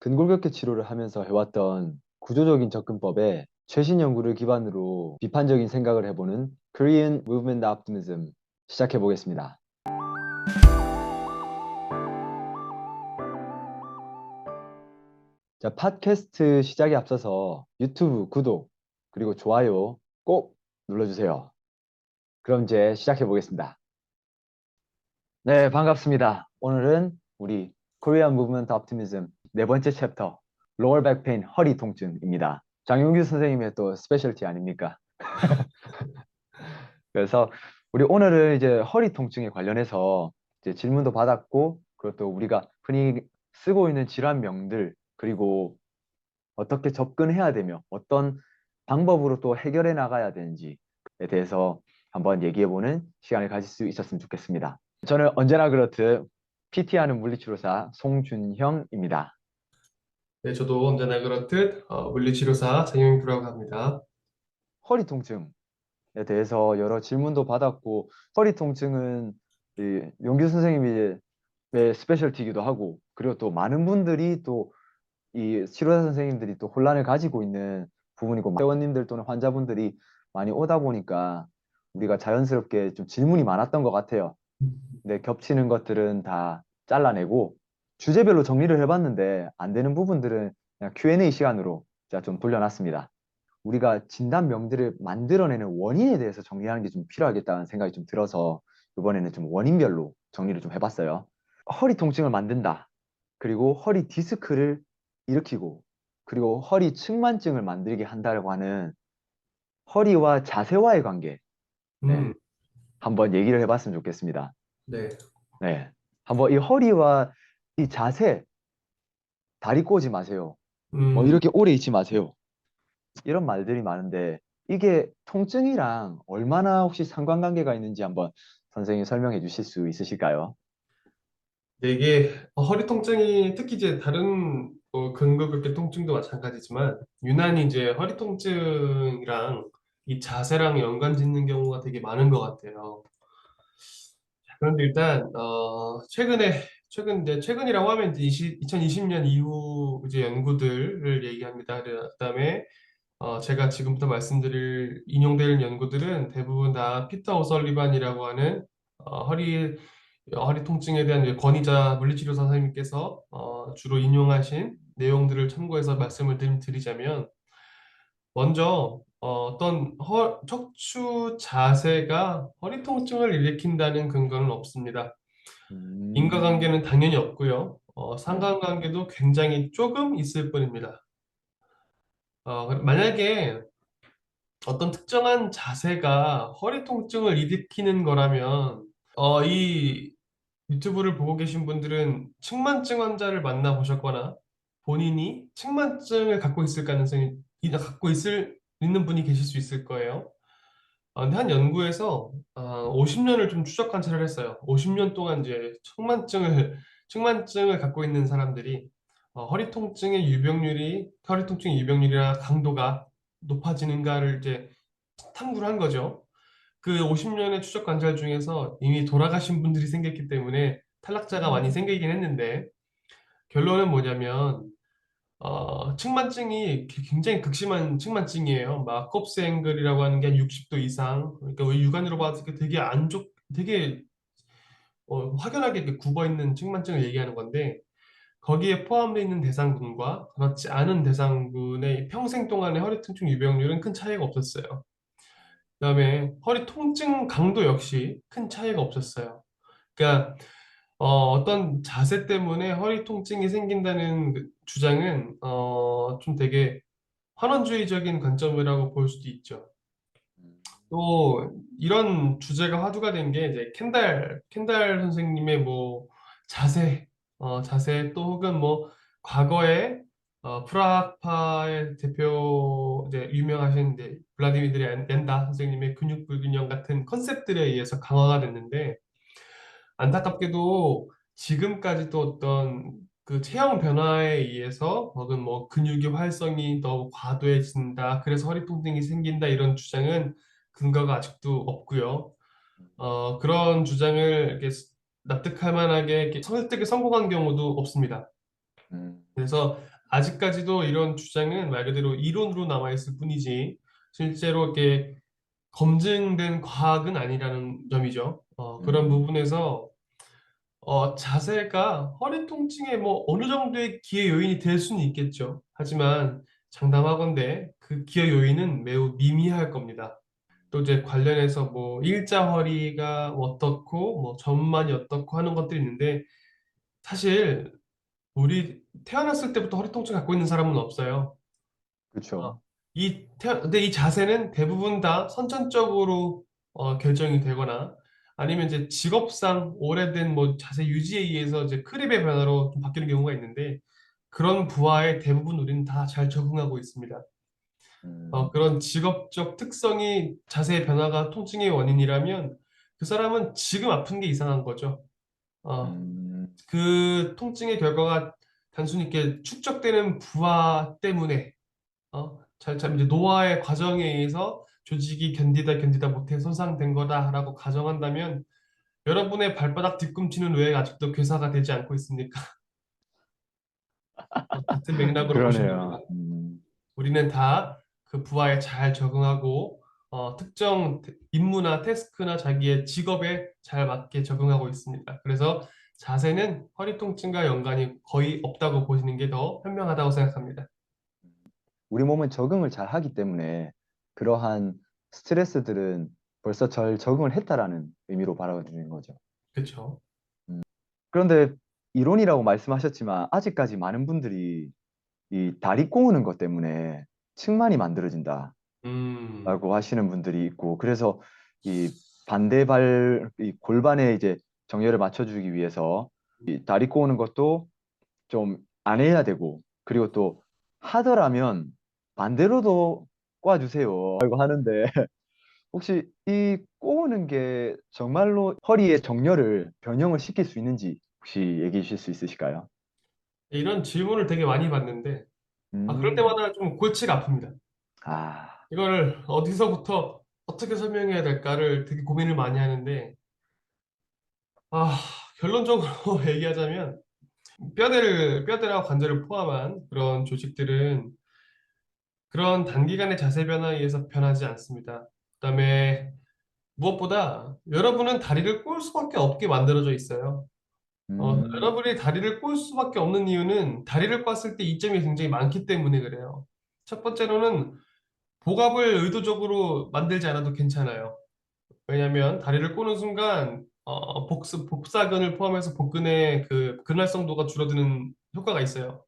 근골격계 치료를 하면서 해왔던 구조적인 접근법에 최신 연구를 기반으로 비판적인 생각을 해보는 Korean Movement Optimism 시작해 보겠습니다. 자, 팟캐스트 시작에 앞서서 유튜브 구독 그리고 좋아요 꼭 눌러주세요. 그럼 이제 시작해 보겠습니다. 네, 반갑습니다. 오늘은 우리 Korean Movement Optimism 네 번째 챕터 Lower Back Pain 허리 통증입니다. 장용규 선생님의 또 스페셜티 아닙니까? 그래서 우리 오늘은 이제 허리 통증에 관련해서 이제 질문도 받았고 그리고 또 우리가 흔히 쓰고 있는 질환명들 그리고 어떻게 접근해야 되며 어떤 방법으로 또 해결해 나가야 되는지에 대해서 한번 얘기해보는 시간을 가질 수 있었으면 좋겠습니다. 저는 언제나 그렇듯 PT하는 물리치료사 송준형입니다. 네, 저도 언제나 그렇듯 어, 물리치료사 장영규라고 합니다. 허리 통증에 대해서 여러 질문도 받았고 허리 통증은 이 용규 선생님이 의 스페셜티이기도 하고 그리고 또 많은 분들이 또 이 치료사 선생님들이 또 혼란을 가지고 있는 부분이고 회원님들 또는 환자분들이 많이 오다 보니까 우리가 자연스럽게 좀 질문이 많았던 것 같아요. 근데 겹치는 것들은 다 잘라내고 주제별로 정리를 해봤는데 안 되는 부분들은 그냥 Q&A 시간으로 제가 좀 돌려놨습니다. 우리가 진단 명들을 만들어내는 원인에 대해서 정리하는 게 좀 필요하겠다는 생각이 좀 들어서 이번에는 좀 원인별로 정리를 좀 해봤어요. 허리 통증을 만든다. 그리고 허리 디스크를 일으키고 그리고 허리 측만증을 만들게 한다고 하는 허리와 자세와의 관계 네. 음, 한번 얘기를 해봤으면 좋겠습니다. 네. 네. 한번 이 허리와 이 자세, 다리 꼬지 마세요. 음, 뭐 이렇게 오래 있지 마세요. 이런 말들이 많은데 이게 통증이랑 얼마나 혹시 상관관계가 있는지 한번 선생님 설명해 주실 수 있으실까요? 네, 이게 어, 허리 통증이 특히 이제 다른 뭐 근골격계 통증도 마찬가지지만 유난히 이제 허리 통증이랑 이 자세랑 연관 짓는 경우가 되게 많은 것 같아요. 자, 그런데 일단 어, 최근에 최근 이제 최근이라고 하면 이제 20, 2020년 이후 이제 연구들을 얘기합니다. 그다음에 어, 제가 지금부터 말씀드릴 인용될 연구들은 대부분 다 피터 오설리반이라고 하는 어, 허리 허리 통증에 대한 권위자 물리치료사 선생님께서 어, 주로 인용하신 내용들을 참고해서 말씀을 드- 드리자면 먼저 어, 어떤 허, 척추 자세가 허리 통증을 일으킨다는 근거는 없습니다. 음, 인과관계는 당연히 없고요. 어, 상관관계도 굉장히 조금 있을 뿐입니다. 어, 만약에 어떤 특정한 자세가 허리 통증을 일으키는 거라면 어, 이 유튜브를 보고 계신 분들은 측만증 환자를 만나 보셨거나 본인이 측만증을 갖고 있을 가능성이 이- 갖고 있을 있는 분이 계실 수 있을 거예요. 아, 근데 한 연구에서 50년을 좀 추적 관찰을 했어요. 50년 동안 이제 측만증을 측만증을 갖고 있는 사람들이 어, 허리 통증의 유병률이 허리 통증의 유병률이나 강도가 높아지는가를 이제 탐구를 한 거죠. 그 50년의 추적 관찰 중에서 이미 돌아가신 분들이 생겼기 때문에 탈락자가 많이 생기긴 했는데 결론은 뭐냐면 어, 측만증이 굉장히 극심한 측만증이에요. 막 kop스 앵글이라고 하는 게 한 60도 이상. 그러니까 왜 육안으로 봤을 때 되게 안 좋, 되게 어, 확연하게 이렇게 굽어 있는 측만증을 얘기하는 건데 거기에 포함되어 있는 대상군과 그렇지 않은 대상군의 평생 동안의 허리 통증 유병률은 큰 차이가 없었어요. 그다음에 허리 통증 강도 역시 큰 차이가 없었어요. 그러니까 어, 떤 자세 때문에 허리 통증이 생긴다는 그 주장은 어, 좀 되게 환원주의적인 관점이라고 볼 수도 있죠. 또 이런 주제가 화두가 된 게 이제 켄달 켄달 선생님의 뭐 자세 어, 자세 또 혹은 뭐 과거에 어, 프라하파의 대표 이제 유명하신 이제 블라디미르 렌다 선생님의 근육 불균형 같은 컨셉들에 의해서 강화가 됐는데 안타깝게도 지금까지도 어떤 그 체형 변화에 의해서 혹은 뭐 근육의 활성이 더 과도해진다 그래서 허리 통증이 생긴다 이런 주장은 근거가 아직도 없고요. 어, 그런 주장을 이렇게 납득할 만하게 이렇게 설득에 성공한 경우도 없습니다. 음, 그래서 아직까지도 이런 주장은 말 그대로 이론으로 남아 있을 뿐이지 실제로 이렇게 검증된 과학은 아니라는 점이죠. 어, 그런 음. 부분에서 어, 자세가 허리 통증에 뭐 어느 정도의 기여 요인이 될 수는 있겠죠. 하지만 장담하건대 그 기여 요인은 매우 미미할 겁니다. 또 이제 관련해서 뭐 일자 허리가 어떻고 뭐 전만이 어떻고 하는 것들이 있는데 사실 우리 태어났을 때부터 허리 통증 갖고 있는 사람은 없어요. 어, 그렇죠. 이 태, 근데 이 자세는 대부분 다 선천적으로 어, 결정이 되거나 아니면 이제 직업상 오래된 뭐 자세 유지에 의해서 이제 크립의 변화로 좀 바뀌는 경우가 있는데 그런 부하에 대부분 우리는 다 잘 적응하고 있습니다. 어, 음, 그런 직업적 특성이 자세의 변화가 통증의 원인이라면 그 사람은 지금 아픈 게 이상한 거죠. 어, 음, 그 통증의 결과가 단순히 이렇게 축적되는 부하 때문에 어, 잘, 참 이제 노화의 과정에 의해서 조직이 견디다 견디다 못해 손상된 거다라고 가정한다면 여러분의 발바닥 뒤꿈치는 왜 아직도 괴사가 되지 않고 있습니까? 어, 같은 맥락으로 보시면 우리는 다 그 부하에 잘 적응하고 어, 특정 테- 임무나 태스크나 자기의 직업에 잘 맞게 적응하고 있습니다. 그래서 자세는 허리 통증과 연관이 거의 없다고 보시는 게 더 현명하다고 생각합니다. 우리 몸은 적응을 잘 하기 때문에 그러한 스트레스들은 벌써 잘 적응을 했다라는 의미로 바라보는 거죠. 그렇죠? 그런데 이론이라고 말씀하셨지만 아직까지 많은 분들이 이 다리 꼬우는 것 때문에 층만이 만들어진다라고 음, 하시는 분들이 있고 그래서 이 반대발 이 골반에 이제 정렬을 맞춰주기 위해서 이 다리 꼬우는 것도 좀 안 해야 되고 그리고 또 하더라면 반대로도 꼬아주세요 라고 하는데 혹시 이 꼬우는 게 정말로 허리의 정렬을 변형을 시킬 수 있는지 혹시 얘기해 주실 수 있으실까요? 이런 질문을 되게 많이 받는데 아, 그럴 음, 때마다 좀 골치가 아픕니다. 아, 이걸 어디서부터 어떻게 설명해야 될까를 되게 고민을 많이 하는데 아, 결론적으로 얘기하자면 뼈대를 뼈대와 관절을 포함한 그런 조직들은 그런 단기간의 자세 변화에 의해서 변하지 않습니다. 그 다음에 무엇보다 여러분은 다리를 꼬을 수밖에 없게 만들어져 있어요. 어, 음, 여러분이 다리를 꼬을 수밖에 없는 이유는 다리를 꼬았을 때 이점이 굉장히 많기 때문에 그래요. 첫 번째로는 복압을 의도적으로 만들지 않아도 괜찮아요. 왜냐하면 다리를 꼬는 순간 어, 복스, 복사근을 포함해서 복근의 그 근활성도가 줄어드는 효과가 있어요.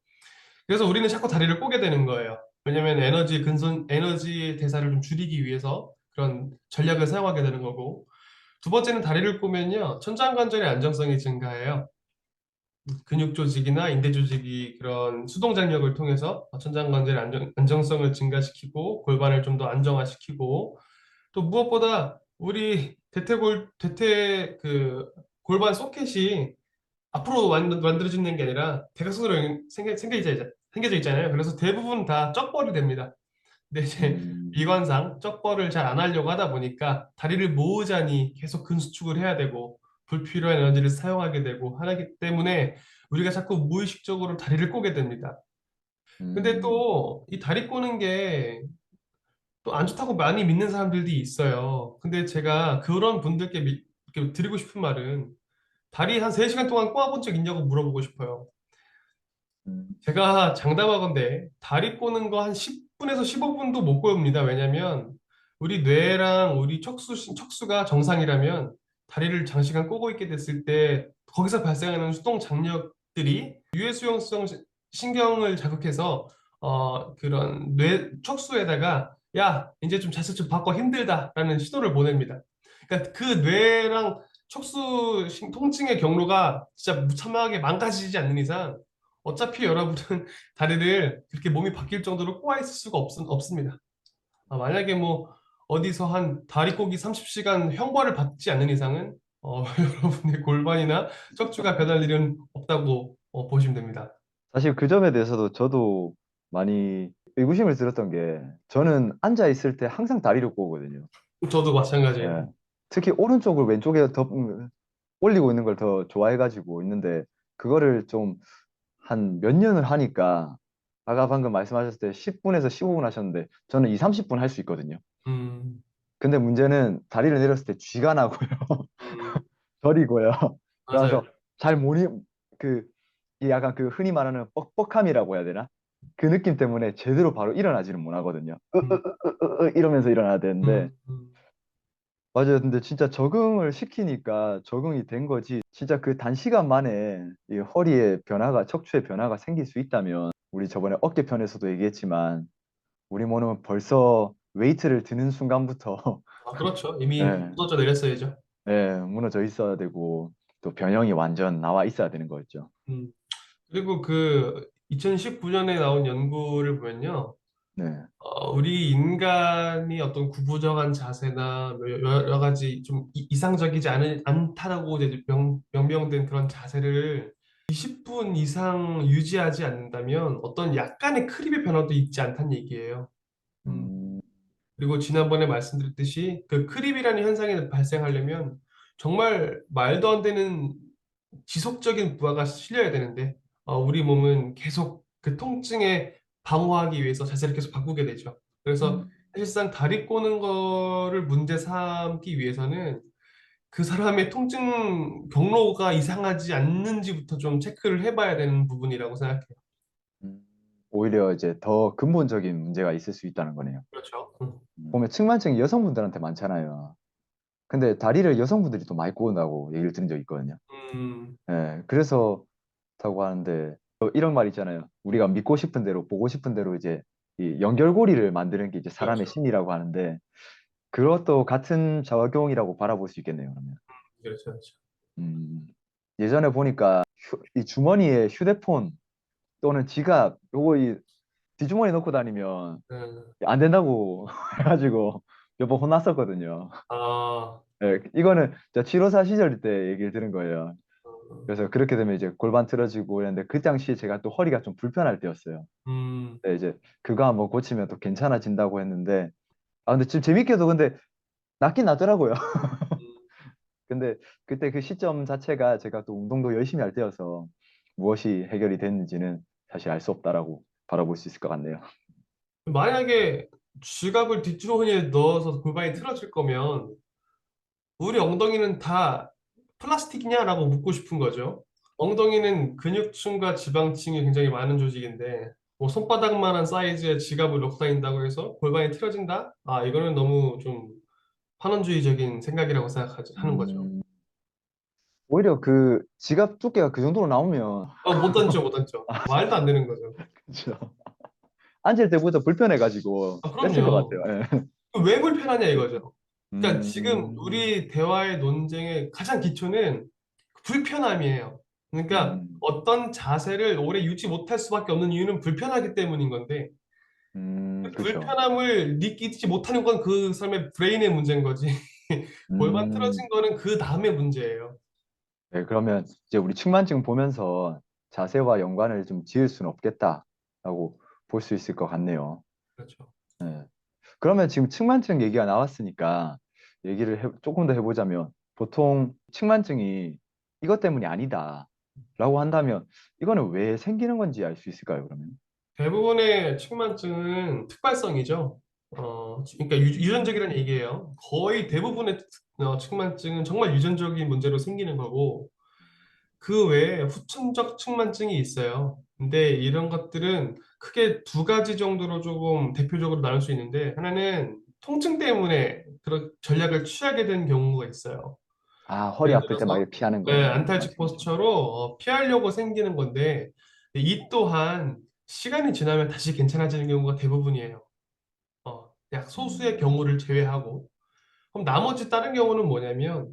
그래서 우리는 자꾸 다리를 꼬게 되는 거예요. 왜냐하면 에너지 근손 에너지 대사를 좀 줄이기 위해서 그런 전략을 사용하게 되는 거고. 두 번째는 다리를 꼬면요 천장관절의 안정성이 증가해요. 근육 조직이나 인대 조직이 그런 수동 장력을 통해서 천장관절의 안정, 안정성을 증가시키고 골반을 좀 더 안정화시키고. 또 무엇보다 우리 대퇴골 대퇴 그 골반 소켓이 앞으로 만- 만들어지는 게 아니라 대각선으로 생겨, 생겨져, 있- 생겨져 있잖아요. 그래서 대부분 다 쩍벌이 됩니다. 근데 이제 음, 미관상 쩍벌을 잘 안 하려고 하다 보니까 다리를 모으자니 계속 근수축을 해야 되고 불필요한 에너지를 사용하게 되고 하기 때문에 우리가 자꾸 무의식적으로 다리를 꼬게 됩니다. 근데 음, 또이 다리 꼬는 게 또 안 좋다고 많이 믿는 사람들도 있어요. 근데 제가 그런 분들께 미- 드리고 싶은 말은 다리 한 3시간 동안 꼬아본 적 있냐고 물어보고 싶어요. 음, 제가 장담하건대 다리 꼬는 거 한 10분에서 15분도 못 꼬입니다. 왜냐면 우리 뇌랑 우리 척수, 척수가 정상이라면 다리를 장시간 꼬고 있게 됐을 때 거기서 발생하는 수동 장력들이 유해 수용성 시- 신경을 자극해서 어, 그런 뇌 척수에다가 야 이제 좀 자세 좀 바꿔 힘들다라는 신호를 보냅니다. 그러니까 그 뇌랑 척수 신- 통증의 경로가 진짜 무참하게 망가지지 않는 이상 어차피 여러분은 다리를 그렇게 몸이 바뀔 정도로 꼬아 있을 수가 없, 없습니다. 아, 만약에 뭐 어디서 한 다리 꼬기 30시간 형벌을 받지 않는 이상은 어, 여러분의 골반이나 척추가 변할 일은 없다고 어, 보시면 됩니다. 사실 그 점에 대해서도 저도 많이 의구심을 들었던 게 저는 앉아 있을 때 항상 다리를 꼬거든요. 저도 마찬가지예요. 예. 특히 오른쪽을 왼쪽에 더 음, 올리고 있는 걸 더 좋아해가지고 있는데 그거를 좀 한 몇 년을 하니까 아까 방금 말씀하셨을 때 10분에서 15분 하셨는데 저는 2, 30분 할 수 있거든요. 음, 근데 문제는 다리를 내렸을 때 쥐가 나고요. 음, 저리고요. 그래서. 잘 모니 그이 약간 그 흔히 말하는 뻑뻑함이라고 해야 되나? 그 느낌 때문에 제대로 바로 일어나지는 못하거든요. 으, 음. 으, 으, 으, 으 이러면서 일어나야 되는데 음, 음. 맞아요. 근데 진짜 적응을 시키니까 적응이 된 거지. 진짜 그 단시간 만에 이 허리에 변화가, 척추에 변화가 생길 수 있다면, 우리 저번에 어깨 편에서도 얘기했지만, 우리 몸은 벌써 웨이트를 드는 순간부터, 아, 그렇죠. 이미 네. 묻어져 내렸어야죠. 예, 무너져 있어야 되고, 또 변형이 완전 나와 있어야 되는 거였죠. 음. 그리고 그 2019년에 나온 연구를 보면요. 네. 어, 우리 인간이 어떤 구부정한 자세나 뭐 여러, 가지 좀 이- 이상적이지 않은, 않다라고 이제 명, 명명된 그런 자세를 20분 이상 유지하지 않는다면 어떤 약간의 크립의 변화도 있지 않다는 얘기예요. 음. 음, 그리고 지난번에 말씀드렸듯이 그 크립이라는 현상이 발생하려면 정말 말도 안 되는 지속적인 부하가 실려야 되는데 어, 우리 몸은 계속 그 통증에 방어하기 위해서 자세를 계속 바꾸게 되죠. 그래서 음, 사실상 다리 꼬는 거를 문제 삼기 위해서는 그 사람의 통증 경로가 이상하지 않는지부터 좀 체크를 해봐야 되는 부분이라고 생각해요. 음. 오히려 이제 더 근본적인 문제가 있을 수 있다는 거네요. 그렇죠. 음. 보면 측만증이 여성분들한테 많잖아요. 근데 다리를 여성분들이 또 많이 꼬는다고 얘기를 들은 적이 있거든요. 음, 예, 그래서 다고 하는데 어, 이런 말 있잖아요. 우리가 믿고 싶은 대로 보고 싶은 대로 이제 이 연결고리를 만드는 게 이제 사람의 그렇죠. 심리라고 하는데 그것도 같은 작용이라고 바라볼 수 있겠네요. 그러면 그렇죠, 그렇죠. 음, 예전에 보니까 휴- 이 주머니에 휴대폰 또는 지갑 요거 이 뒷주머니 넣고 다니면 음, 안 된다고 해가지고 몇 번 혼났었거든요. 아, 예, 이거는 저 치료사 시절 때 얘기를 들은 거예요. 음, 그래서 그렇게 되면 이제 골반 틀어지고 이랬는데 그 당시에 제가 또 허리가 좀 불편할 때였어요. 음, 네, 이제 그거 한번 고치면 또 괜찮아진다고 했는데 아 근데 지금 재밌게도 근데 낫긴 낫더라고요. 음. 근데 그때 그 시점 자체가 제가 또 운동도 열심히 할 때여서 무엇이 해결이 됐는지는 사실 알 수 없다라고 바라볼 수 있을 것 같네요. 만약에 지갑을 뒷주머니에 넣어서 골반이 틀어질 거면 우리 엉덩이는 다 플라스틱이냐라고 묻고 싶은 거죠. 엉덩이는 근육층과 지방층이 굉장히 많은 조직인데 뭐 손바닥만한 사이즈의 지갑을 넣고 다닌다고 해서 골반이 틀어진다? 아, 이거는 너무 좀 환원주의적인 생각이라고 생각하지 하는 거죠. 음, 오히려 그 지갑 두께가 그 정도로 나오면 어, 못 던져, 못 던져. 말도 안 되는 거죠. 그죠. 앉을 때부터 불편해가지고 아, 뺐을 것 그럼요. 같아요. 예. 왜 불편하냐 이거죠. 그러니까 지금 음, 우리 대화의 논쟁의 가장 기초는 불편함이에요. 그러니까 음, 어떤 자세를 오래 유지 못할 수밖에 없는 이유는 불편하기 때문인 건데 음, 그 그렇죠. 불편함을 느끼지 못하는 건 그 사람의 브레인의 문제인 거지. 골반 음, 틀어진 거는 그 다음의 문제예요. 네, 그러면 이제 우리 측만증 보면서 자세와 연관을 좀 지을 수는 없겠다라고 볼 수 있을 것 같네요. 그렇죠. 네. 그러면 지금 측만증 얘기가 나왔으니까 얘기를 해- 조금 더 해보자면 보통 측만증이 이것 때문이 아니다라고 한다면 이거는 왜 생기는 건지 알 수 있을까요, 그러면? 대부분의 측만증은 특발성이죠. 어, 그러니까 유, 유전적이라는 얘기예요. 거의 대부분의 특- 어, 측만증은 정말 유전적인 문제로 생기는 거고 그 외에 후천적 측만증이 있어요. 근데 이런 것들은 크게 두 가지 정도로 조금 대표적으로 나눌 수 있는데 하나는 통증 때문에 그런 전략을 취하게 된 경우가 있어요. 아, 허리 예를 아플 때 들어서 막 피하는 거. 네, 네, 안탈직. 포스처로 어, 피하려고 생기는 건데 이 또한 시간이 지나면 다시 괜찮아지는 경우가 대부분이에요. 어, 약 소수의 음, 경우를 제외하고 그럼 나머지 다른 경우는 뭐냐면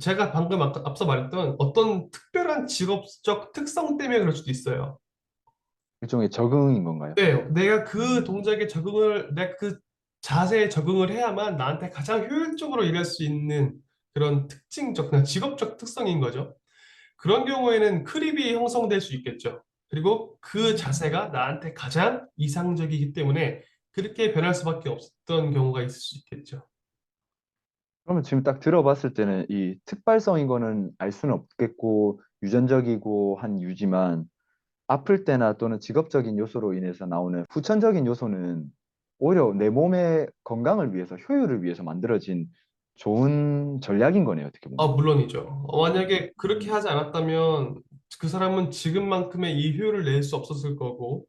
제가 방금 아까 앞서 말했던 어떤 특별한 직업적 특성 때문에 그럴 수도 있어요. 일종의 적응인 건가요? 네, 내가 그 음, 동작에 적응을, 내가 그 자세에 적응을 해야만 나한테 가장 효율적으로 일할 수 있는 그런 특징적, 직업적 특성인 거죠. 그런 경우에는 크립이 형성될 수 있겠죠. 그리고 그 음. 자세가 나한테 가장 이상적이기 때문에 그렇게 변할 수밖에 없었던 경우가 있을 수 있겠죠. 그러면 지금 딱 들어봤을 때는 이 특발성인 거는 알 수는 없겠고 유전적이고 한 유지만 아플 때나 또는 직업적인 요소로 인해서 나오는 후천적인 요소는 오히려 내 몸의 건강을 위해서, 효율을 위해서 만들어진 좋은 전략인 거네요, 어떻게 아, 보면. 물론이죠. 어, 만약에 그렇게 하지 않았다면 그 사람은 지금만큼의 이 효율을 낼 수 없었을 거고,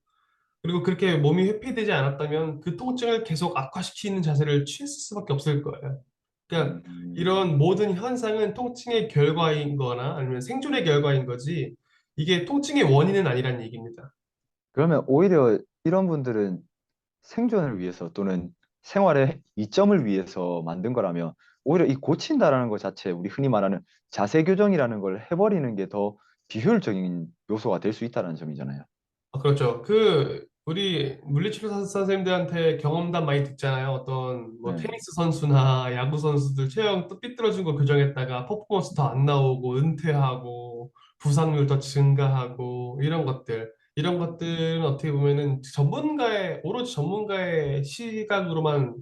그리고 그렇게 몸이 회피되지 않았다면 그 통증을 계속 악화시키는 자세를 취했을 수밖에 없을 거예요. 그러니까 음, 이런 모든 현상은 통증의 결과인 거나 아니면 생존의 결과인 거지, 이게 통증의 원인은 아니란 얘기입니다. 그러면 오히려 이런 분들은 생존을 위해서 또는 생활의 이점을 위해서 만든 거라면 오히려 이 고친다라는 것 자체 우리 흔히 말하는 자세 교정이라는 걸 해버리는 게 더 비효율적인 요소가 될 수 있다는 점이잖아요. 아, 그렇죠. 그 우리 물리치료 선- 선생님들한테 경험담 많이 듣잖아요. 어떤 뭐 네. 테니스 선수나 야구 선수들 체형 또 삐뚤어진 거 교정했다가 퍼포먼스 더 안 나오고 은퇴하고 부상률 더 증가하고 이런 것들. 이런 것들은 어떻게 보면은 전문가의 오로지 전문가의 시각으로만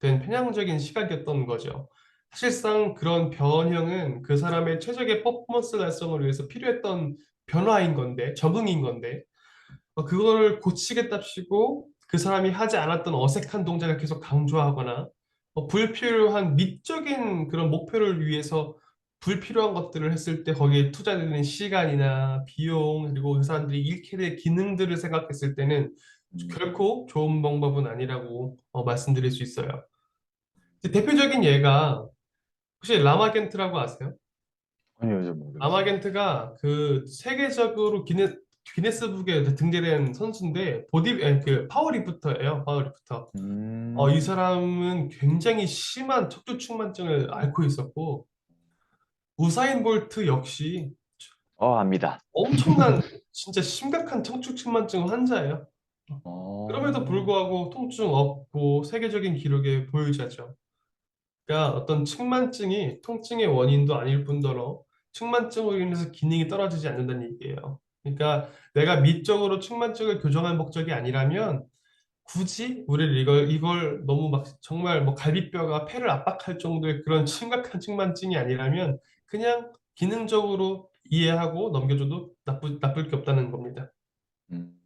된 편향적인 시각이었던 거죠. 사실상 그런 변형은 그 사람의 최적의 퍼포먼스 달성을 위해서 필요했던 변화인 건데, 적응인 건데, 어, 그거를 고치겠답시고 그 사람이 하지 않았던 어색한 동작을 계속 강조하거나 어, 불필요한 미적인 그런 목표를 위해서 불필요한 것들을 했을 때 거기에 투자되는 시간이나 비용 그리고 그 사람들이 잃게 될 기능들을 생각했을 때는 음, 결코 좋은 방법은 아니라고 어, 말씀드릴 수 있어요. 대표적인 예가 혹시 라마겐트라고 아세요? 아니요, 저 모르겠어요. 아마겐트가 그 세계적으로 기네, 기네스북에 등재된 선수인데 보디 아니, 그 파워리프터예요. 파워리프터. 어, 이 음, 사람은 굉장히 심한 척추 측만증을 앓고 있었고 우사인 볼트 역시 어, 압니다. 엄청난 진짜 심각한 척추측만증 환자예요. 그럼에도 어, 불구하고 통증 없고 세계적인 기록에 보유자죠. 그러니까 어떤 측만증이 통증의 원인도 아닐 뿐더러 측만증으로 인해서 기능이 떨어지지 않는다는 얘기예요. 그러니까 내가 미적으로 측만증을 교정할 목적이 아니라면 굳이 우리를 이걸 이걸 너무 막 정말 뭐 갈비뼈가 폐를 압박할 정도의 그런 심각한 측만증이 아니라면 그냥 기능적으로 이해하고 넘겨줘도 나쁘, 나쁠 게 없다는 겁니다. 음.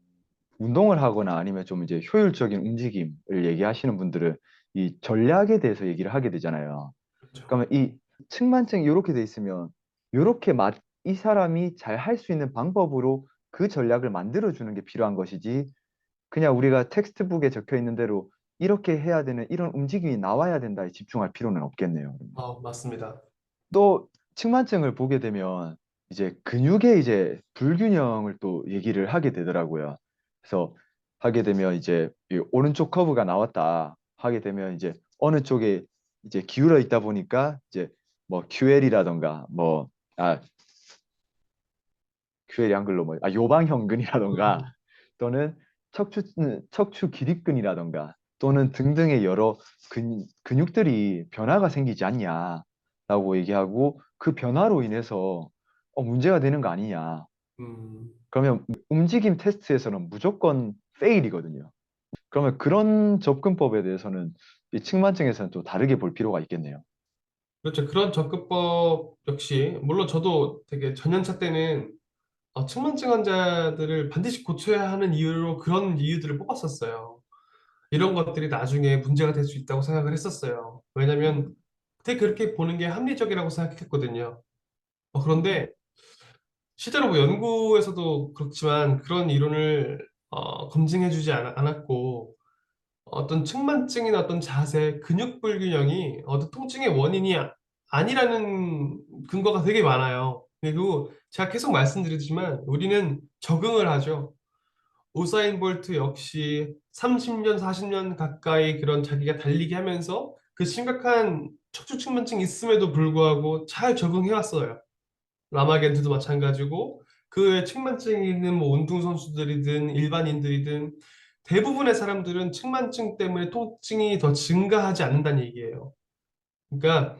운동을 하거나 아니면 좀 이제 효율적인 움직임을 얘기하시는 분들은 이 전략에 대해서 얘기를 하게 되잖아요. 그렇죠. 그러면 이 측만증이 이렇게 돼 있으면 이렇게 맛, 이 사람이 잘 할 수 있는 방법으로 그 전략을 만들어 주는 게 필요한 것이지 그냥 우리가 텍스트북에 적혀 있는 대로 이렇게 해야 되는 이런 움직임이 나와야 된다에 집중할 필요는 없겠네요. 어, 맞습니다. 또 측만증을 보게 되면 이제 근육의 이제 불균형을 또 얘기를 하게 되더라고요. 그래서 하게 되면 이제 이 오른쪽 커브가 나왔다 하게 되면 이제 어느 쪽에 이제 기울어 있다 보니까 이제 뭐 QL이라던가 뭐아 QL이 한글로 뭐아 요방형근이라던가 음, 또는 척추 척추 기립근이라던가 또는 등등의 여러 근, 근육들이 변화가 생기지 않냐 라고 얘기하고 그 변화로 인해서 어, 문제가 되는 거 아니냐. 음. 그러면 움직임 테스트에서는 무조건 페일이거든요. 그러면 그런 접근법에 대해서는 이 측만증에서는 또 다르게 볼 필요가 있겠네요. 그렇죠. 그런 접근법 역시 물론 저도 되게 전연차 때는 어, 측만증 환자들을 반드시 고쳐야 하는 이유로 그런 이유들을 뽑았었어요. 이런 것들이 나중에 문제가 될 수 있다고 생각을 했었어요. 왜냐면 음, 그때 그렇게 보는 게 합리적이라고 생각했거든요. 어, 음, 그런데 실제로 뭐 연구에서도 그렇지만 그런 이론을 어, 검증해 주지 않, 않았고 어떤 측만증이나 어떤 자세, 근육 불균형이 어떤 통증의 원인이 아- 아니라는 근거가 되게 많아요. 그리고 제가 계속 말씀드리지만 우리는 적응을 하죠. 우사인 볼트 역시 30년, 40년 가까이 그런 자기가 달리기 하면서 그 심각한 척추 측만증이 있음에도 불구하고 잘 적응해 왔어요. 라마겐트도 마찬가지고 그 측만증이 있는 뭐 운동 선수들이든 일반인들이든 대부분의 사람들은 측만증 때문에 통증이 더 증가하지 않는다는 얘기예요. 그러니까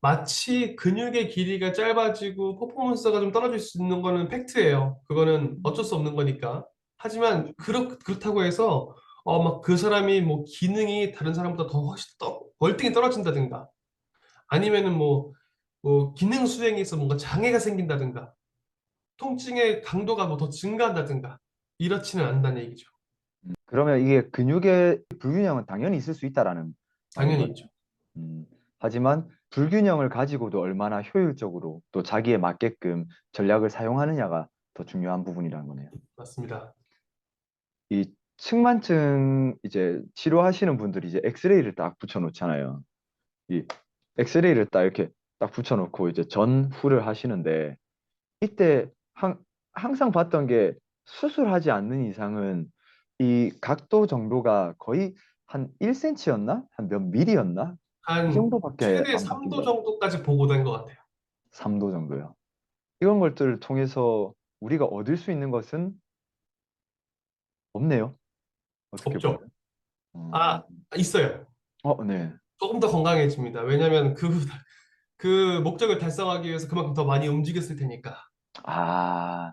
마치 근육의 길이가 짧아지고 퍼포먼스가 좀 떨어질 수 있는 거는 팩트예요. 그거는 어쩔 수 없는 거니까. 하지만 그렇, 그렇다고 해서 어, 막 그 사람이 뭐 기능이 다른 사람보다 더 훨씬 더 월등히 떨어진다든가 아니면은 뭐, 뭐 기능 수행에서 뭔가 장애가 생긴다든가 통증의 강도가 뭐 더 증가한다든가 이렇지는 않다는 얘기죠. 그러면 이게 근육의 불균형은 당연히 있을 수 있다라는 당연히 말인 있죠. 음, 하지만 불균형을 가지고도 얼마나 효율적으로 또 자기에 맞게끔 전략을 사용하느냐가 더 중요한 부분이라는 거네요. 맞습니다. 이 측만증 이제 치료하시는 분들이 이제 엑스레이를 딱 붙여 놓잖아요. 이 엑스레이를 딱 이렇게 딱 붙여놓고 이제 전후를 하시는데 이때 항, 항상 봤던 게 수술하지 않는 이상은 이 각도 정도가 거의 한 1cm였나? 한 몇 미리였나? 한이 정도밖에 최대 안 3도 바뀐다. 정도까지 보고된 것 같아요. 3도 정도요. 이런 것들을 통해서 우리가 얻을 수 있는 것은 없네요. 어떻게 없죠. 보면. 음, 아, 있어요. 어, 네. 조금 더 건강해집니다. 왜냐하면 그, 그 목적을 달성하기 위해서 그만큼 더 많이 움직였을 테니까. 아,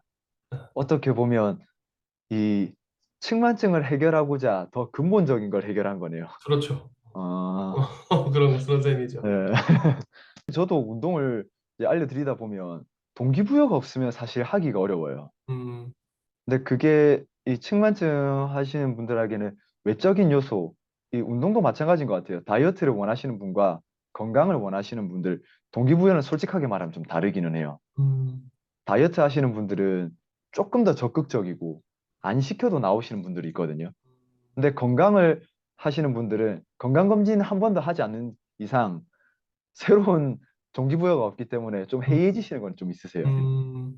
어떻게 보면 이 측만증을 해결하고자 더 근본적인 걸 해결한 거네요. 그렇죠. 아, 그런 그런 셈이죠. 네. 저도 운동을 이제 알려드리다 보면 동기부여가 없으면 사실 하기가 어려워요. 음, 근데 그게 이 측만증 하시는 분들에게는 외적인 요소, 이 운동도 마찬가지인 것 같아요. 다이어트를 원하시는 분과 건강을 원하시는 분들, 동기부여는 솔직하게 말하면 좀 다르기는 해요. 음, 다이어트 하시는 분들은 조금 더 적극적이고 안 시켜도 나오시는 분들이 있거든요. 근데 건강을 하시는 분들은 건강검진 한 번도 하지 않는 이상 새로운 동기부여가 없기 때문에 좀 해이해지시는 건 좀 있으세요. 음,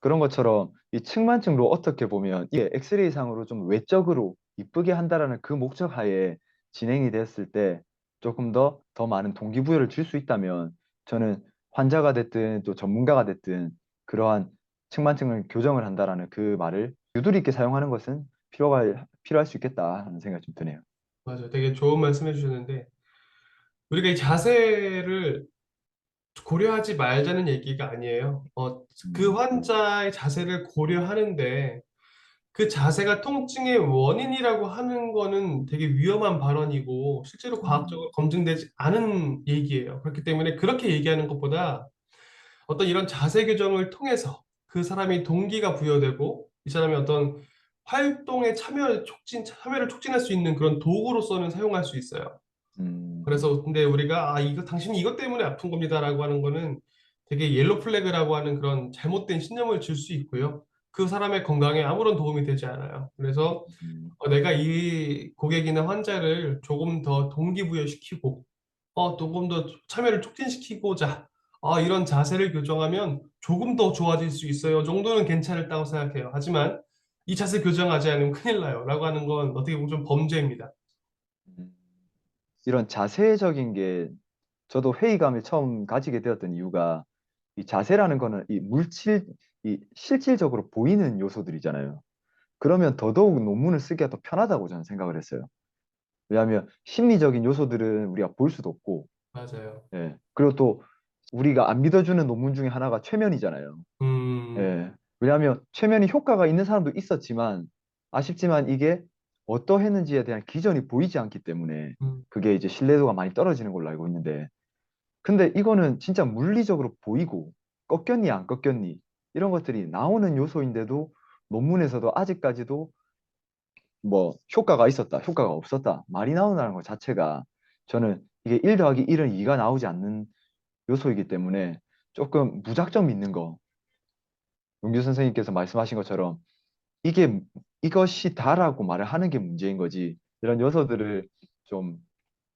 그런 것처럼 이 측만증도 어떻게 보면 이게 엑스레이 상으로 좀 외적으로 이쁘게 한다라는 그 목적 하에 진행이 됐을 때 조금 더 더 많은 동기부여를 줄 수 있다면 저는 환자가 됐든 또 전문가가 됐든 그러한 측만증을 교정을 한다라는 그 말을 유도리 있게 사용하는 것은 필요가 필요할 수 있겠다 하는 생각이 좀 드네요. 맞아요. 되게 좋은 말씀해 주셨는데 우리가 이 자세를 고려하지 말자는 얘기가 아니에요. 어, 그 음. 환자의 자세를 고려하는데 그 자세가 통증의 원인이라고 하는 거는 되게 위험한 발언이고 실제로 과학적으로 검증되지 않은 얘기예요. 그렇기 때문에 그렇게 얘기하는 것보다 어떤 이런 자세 교정을 통해서 그 사람이 동기가 부여되고 이 사람이 어떤 활동에 참여 촉진, 참여를 촉진할 수 있는 그런 도구로서는 사용할 수 있어요. 음, 그래서 근데 우리가 아 이거 당신이 이것 때문에 아픈 겁니다라고 하는 거는 되게 옐로 플래그라고 하는 그런 잘못된 신념을 줄 수 있고요. 그 사람의 건강에 아무런 도움이 되지 않아요. 그래서 음, 어, 내가 이 고객이나 환자를 조금 더 동기부여시키고 어, 조금 더 참여를 촉진시키고자 어, 이런 자세를 교정하면 조금 더 좋아질 수 있어요. 정도는 괜찮다고 생각해요. 하지만 이 자세 교정하지 않으면 큰일 나요. 라고 하는 건 어떻게 보면 좀 범죄입니다. 음. 이런 자세적인 게 저도 회의감을 처음 가지게 되었던 이유가 이 자세라는 거는 이 물질, 이 실질적으로 보이는 요소들이잖아요. 그러면 더더욱 논문을 쓰기가 더 편하다고 저는 생각을 했어요. 왜냐하면 심리적인 요소들은 우리가 볼 수도 없고, 맞아요. 예. 그리고 또 우리가 안 믿어주는 논문 중에 하나가 최면이잖아요. 음, 예. 왜냐하면 최면이 효과가 있는 사람도 있었지만 아쉽지만 이게 어떠했는지에 대한 기전이 보이지 않기 때문에 음, 그게 이제 신뢰도가 많이 떨어지는 걸로 알고 있는데 근데 이거는 진짜 물리적으로 보이고 꺾였니 안 꺾였니 이런 것들이 나오는 요소인데도 논문에서도 아직까지도 뭐 효과가 있었다, 효과가 없었다 말이 나온다는 것 자체가 저는 이게 1 더하기 1은 2가 나오지 않는 요소이기 때문에 조금 무작정 믿는 거. 용규 선생님께서 말씀하신 것처럼 이게 이것이 다라고 말을 하는 게 문제인 거지. 이런 요소들을 좀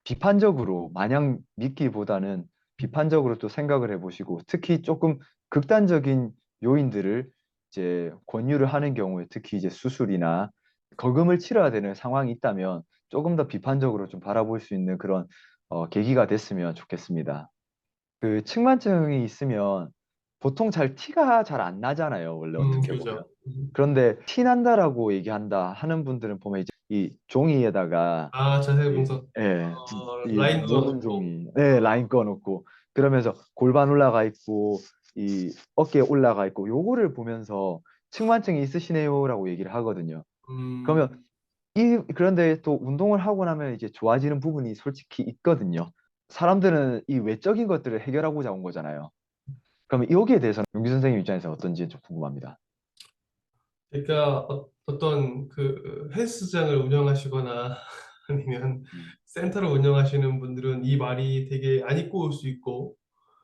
비판적으로 마냥 믿기보다는 비판적으로 또 생각을 해보시고 특히 조금 극단적인 요인들을 이제 권유를 하는 경우에 특히 이제 수술이나 거금을 치러야 되는 상황이 있다면 조금 더 비판적으로 좀 바라볼 수 있는 그런 어, 계기가 됐으면 좋겠습니다. 그 측만증이 있으면 보통 잘 티가 잘 안 나잖아요, 원래 음, 어떻게. 보면. 음. 그런데 티 난다라고 얘기한다 하는 분들은 보면 이제 이 종이에다가 아, 자세 이- 분석. 예, 어, 이 라인 그어놓고. 종이, 네, 라인 꺼놓고 그러면서 골반 올라가 있고 이 어깨 올라가 있고 요거를 보면서 측만증이 있으시네요라고 얘기를 하거든요. 음, 그러면 이 그런데 또 운동을 하고 나면 이제 좋아지는 부분이 솔직히 있거든요. 사람들은 이 외적인 것들을 해결하고자 온 거잖아요. 그러면 여기에 대해서는 용기 선생님 입장에서 어떤지 좀 궁금합니다. 그러니까 어, 어떤 그 헬스장을 운영하시거나 아니면 음. 센터를 운영하시는 분들은 이 말이 되게 안 입고 올 수 있고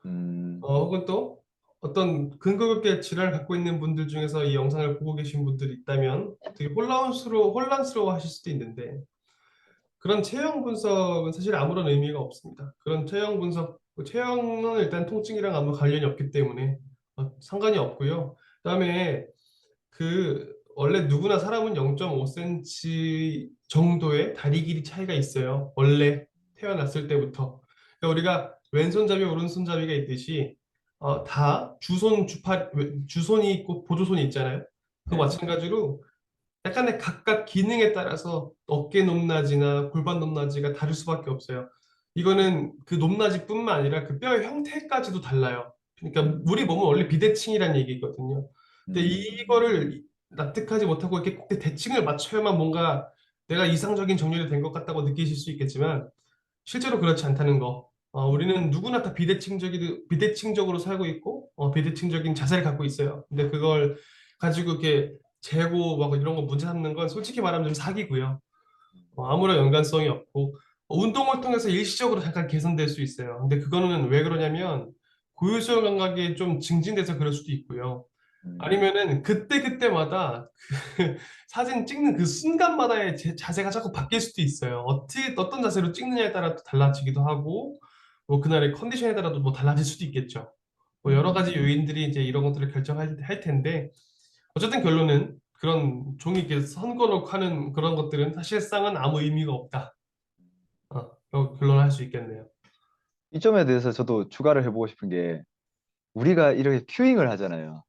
음, 어, 혹은 또 어떤 근거 있게 질환을 갖고 있는 분들 중에서 이 영상을 보고 계신 분들이 있다면 되게 혼란스러워, 혼란스러워 하실 수도 있는데 그런 체형 분석은 사실 아무런 의미가 없습니다. 그런 체형 분석, 그 체형은 일단 통증이랑 아무 관련이 없기 때문에 어, 상관이 없고요. 그다음에 그 원래 누구나 사람은 0.5cm 정도의 다리 길이 차이가 있어요. 원래 태어났을 때부터. 그러니까 우리가 왼손잡이, 오른손잡이가 있듯이 어, 다 주손, 주팔, 왼- 주손이 있고 보조손이 있잖아요. 그 네. 마찬가지로 약간의 각각 기능에 따라서 어깨 높낮이나 골반 높낮이가 다를 수밖에 없어요. 이거는 그 높낮이뿐만 아니라 그 뼈의 형태까지도 달라요. 그러니까 우리 몸은 원래 비대칭이라는 얘기거든요. 근데 음, 이거를 납득하지 못하고 이렇게 꼭 대칭을 맞춰야만 뭔가 내가 이상적인 정렬이 된 것 같다고 느끼실 수 있겠지만 실제로 그렇지 않다는 거. 어, 우리는 누구나 다 비대칭적이, 비대칭적으로 살고 있고 어, 비대칭적인 자세를 갖고 있어요. 근데 그걸 가지고 이렇게 재고 막 이런 거 문제 삼는 건 솔직히 말하면 좀 사기고요. 어, 아무런 연관성이 없고 어, 운동을 통해서 일시적으로 잠깐 개선될 수 있어요. 근데 그거는 왜 그러냐면 고유수용 감각이 좀 증진돼서 그럴 수도 있고요. 음, 아니면은 그때 그때마다 그 사진 찍는 그 순간마다의 제 자세가 자꾸 바뀔 수도 있어요. 어떻게 어떤 자세로 찍느냐에 따라 또 달라지기도 하고 뭐 그날의 컨디션에 따라도 뭐 달라질 수도 있겠죠. 뭐 여러 가지 요인들이 이제 이런 것들을 결정할 할 텐데 어쨌든 결론은 그런 종이 이렇게 선거놓고 하는 그런 것들은 사실상은 아무 의미가 없다. 어, 결론할 수 있겠네요. 이 점에 대해서 저도 추가를 해보고 싶은 게 우리가 이렇게 큐잉을 하잖아요.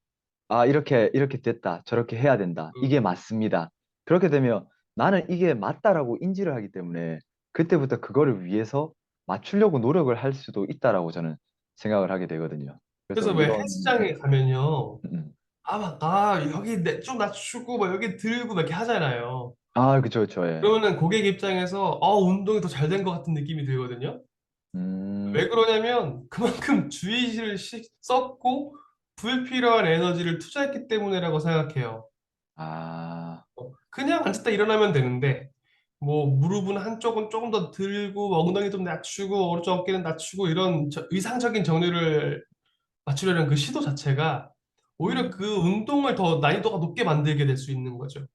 아, 이렇게, 이렇게 됐다. 저렇게 해야 된다. 음. 이게 맞습니다. 그렇게 되면 나는 이게 맞다라고 인지를 하기 때문에 그때부터 그거를 위해서 맞추려고 노력을 할 수도 있다라고 저는 생각을 하게 되거든요. 그래서 왜 이런- 헬스장에 가면요. 음. 아, 막, 아, 여기 내, 좀 낮추고, 막 여기 들고, 막 이렇게 하잖아요. 아, 그쵸, 그쵸. 예. 그러면은 고객 입장에서, 어, 운동이 더 잘 된 것 같은 느낌이 들거든요. 음, 왜 그러냐면, 그만큼 주의를 시- 썼고, 불필요한 에너지를 투자했기 때문이라고 생각해요. 아, 어, 그냥 앉았다 일어나면 되는데, 뭐, 무릎은 한쪽은 조금 더 들고, 엉덩이 좀 낮추고, 오른쪽 어깨는 낮추고, 이런 저- 의상적인 정리를 맞추려는 그 시도 자체가, 오히려 음. 그 운동을 더 난이도가 높게 만들게 될 수 있는 거죠.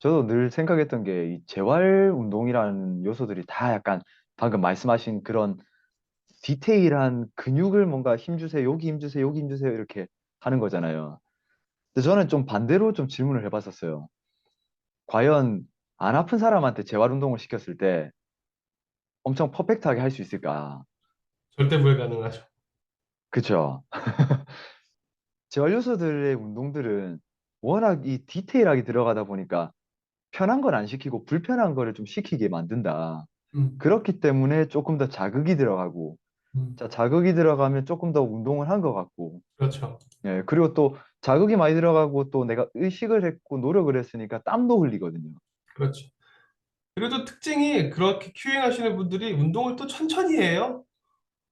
저도 늘 생각했던 게 이 재활 운동이라는 요소들이 다 약간 방금 말씀하신 그런 디테일한 근육을 뭔가 힘주세요, 여기 힘주세요, 여기 힘주세요 이렇게 하는 거잖아요. 근데 저는 좀 반대로 좀 질문을 해봤었어요. 과연 안 아픈 사람한테 재활 운동을 시켰을 때 엄청 퍼펙트하게 할 수 있을까? 절대 불가능하죠. 그쵸? 재활 요소들의 운동들은 워낙 이 디테일하게 들어가다 보니까 편한 건 안 시키고 불편한 거를 좀 시키게 만든다. 음, 그렇기 때문에 조금 더 자극이 들어가고, 음, 자, 자극이 들어가면 조금 더 운동을 한 것 같고, 그렇죠. 예, 그리고 또 자극이 많이 들어가고 또 내가 의식을 했고 노력을 했으니까 땀도 흘리거든요. 그렇죠. 그리고 또 특징이 그렇게 큐잉 하시는 분들이 운동을 또 천천히 해요.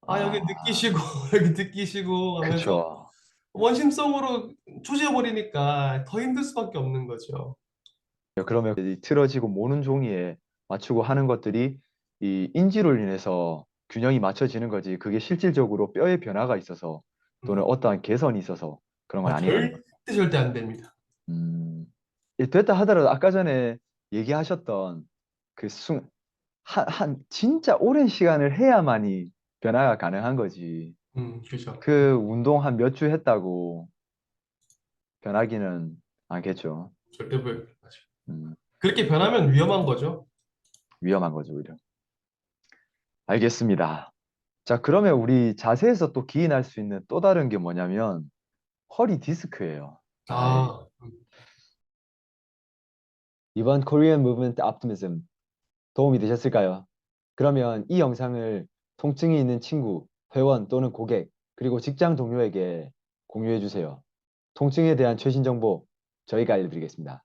아, 여기 아, 느끼시고, 여기 느끼시고 하면서 그쵸. 원심성으로 조져버리니까 더 힘들 수밖에 없는 거죠. 그러면 이 틀어지고 모는 종이에 맞추고 하는 것들이 이 인지로 인해서 균형이 맞춰지는 거지. 그게 실질적으로 뼈에 변화가 있어서 또는 음. 어떠한 개선이 있어서 그런 건 아, 아니라는 거죠. 절대 절대 안 됩니다. 음, 이 됐다 하더라도 아까 전에 얘기하셨던 그 순, 한, 한 진짜 오랜 시간을 해야만이 변화가 가능한 거지. 음, 그죠. 그 운동 한 몇 주 했다고 변하기는 않겠죠. 절대 불가능하죠. 음, 그렇게 변하면 위험한 거죠. 위험한 거죠, 오히려. 알겠습니다. 자, 그러면 우리 자세에서 또 기인할 수 있는 또 다른 게 뭐냐면 허리 디스크예요. 아, 음, 이번 Korean Movement Optimism 도움이 되셨을까요? 그러면 이 영상을 통증이 있는 친구, 회원 또는 고객, 그리고 직장 동료에게 공유해 주세요. 통증에 대한 최신 정보 저희가 알려드리겠습니다.